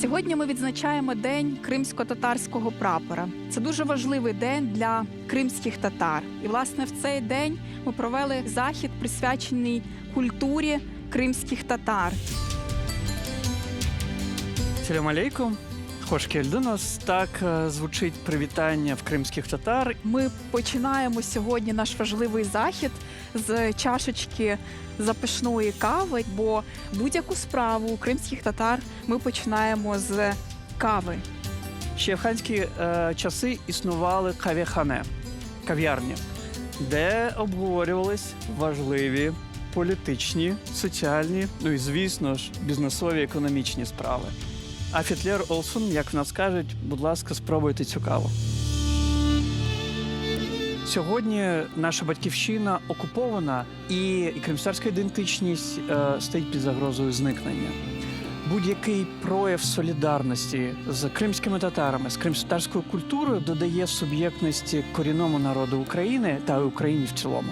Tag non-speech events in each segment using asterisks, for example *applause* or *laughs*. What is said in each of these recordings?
Сьогодні ми відзначаємо День кримсько-татарського прапора. Це дуже важливий день для кримських татар. І власне в цей день ми провели захід, присвячений культурі кримських татар. Салям алейкум. Хош келдинос. Так е, звучить привітання в кримських татар. Ми починаємо сьогодні наш важливий захід з чашечки запашної кави, бо будь-яку справу у кримських татар ми починаємо з кави. Ще в ханські е, часи існували кав'яхане, кав'ярні, де обговорювались важливі політичні, соціальні, ну і звісно ж, бізнесові економічні справи. А Фітлер Олсон, як в нас кажуть, будь ласка, спробуйте цю каву. Сьогодні наша батьківщина окупована, і, кримстарська ідентичність е, стоїть під загрозою зникнення. Будь-який прояв солідарності з кримськими татарами, з кримськотарською культурою додає суб'єктності корінному народу України та Україні в цілому.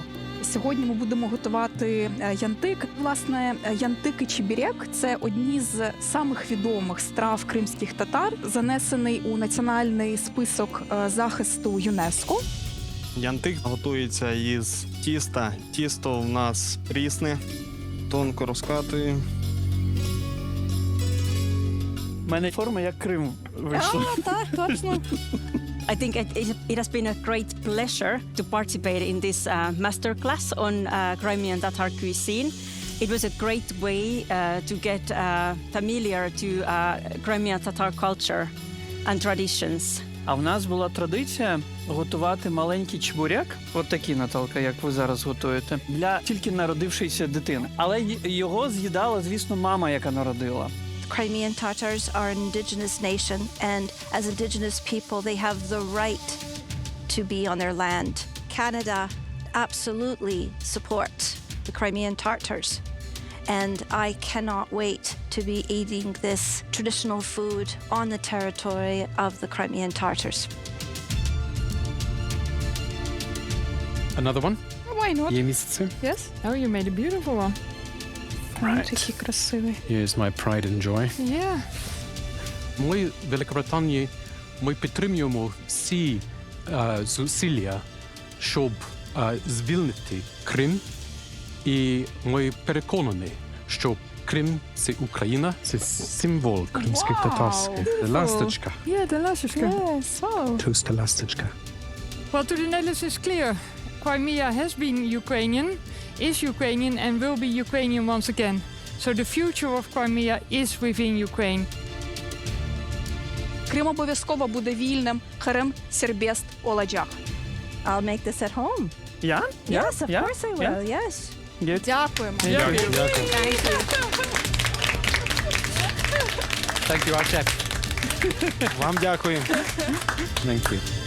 Сьогодні ми будемо готувати е, янтик. Власне, е, янтик і чебірек це одні з самих відомих страв кримських татар, занесений у національний список е, захисту ЮНЕСКО. Янтик готується із тіста. Тісто в нас прісне, тонко розкатуємо. У мене форма як Крим вийшла. так, точно. *laughs* I think it, it, has been a great pleasure to participate in this uh, masterclass on uh, Crimean Tatar cuisine. It was a great way uh, to get uh, familiar to uh, Crimean Tatar culture and traditions. А в нас була традиція готувати маленький чебуряк, от такий Наталка, як ви зараз готуєте, для тільки народившоїся дитини. Але його з'їдала, звісно, мама, яка народила. Crimean Tatars are an indigenous nation, and as indigenous people, they have the right to be on their land. Canada absolutely supports the Crimean Tatars, and I cannot wait to be eating this traditional food on the territory of the Crimean Tatars. Another one? Why not? Yes. Oh, you made a beautiful one. Right. Такий красивий. Here's my pride and joy. Yeah. Ми в Великобританії ми підтримуємо всі е, зусилля, щоб е, звільнити Крим. І ми переконані, що Крим це Україна, це символ кримських Вау! татарських. Ласточка. Yeah, the lashes can. Yes, wow. Туста ласточка. Well, to the Netherlands is clear. Crimea has been Ukrainian, is Ukrainian, and will be Ukrainian once again. So the future of Crimea is within Ukraine. Крим обов'язково буде вільним. Харем Сербест Оладжах. I'll make this at home. Я? Yes, of Yeah? course I will. Yes. Є? Дякуємо. Дякую. Дякую. Thank you, our chef. Вам дякую. Thank you.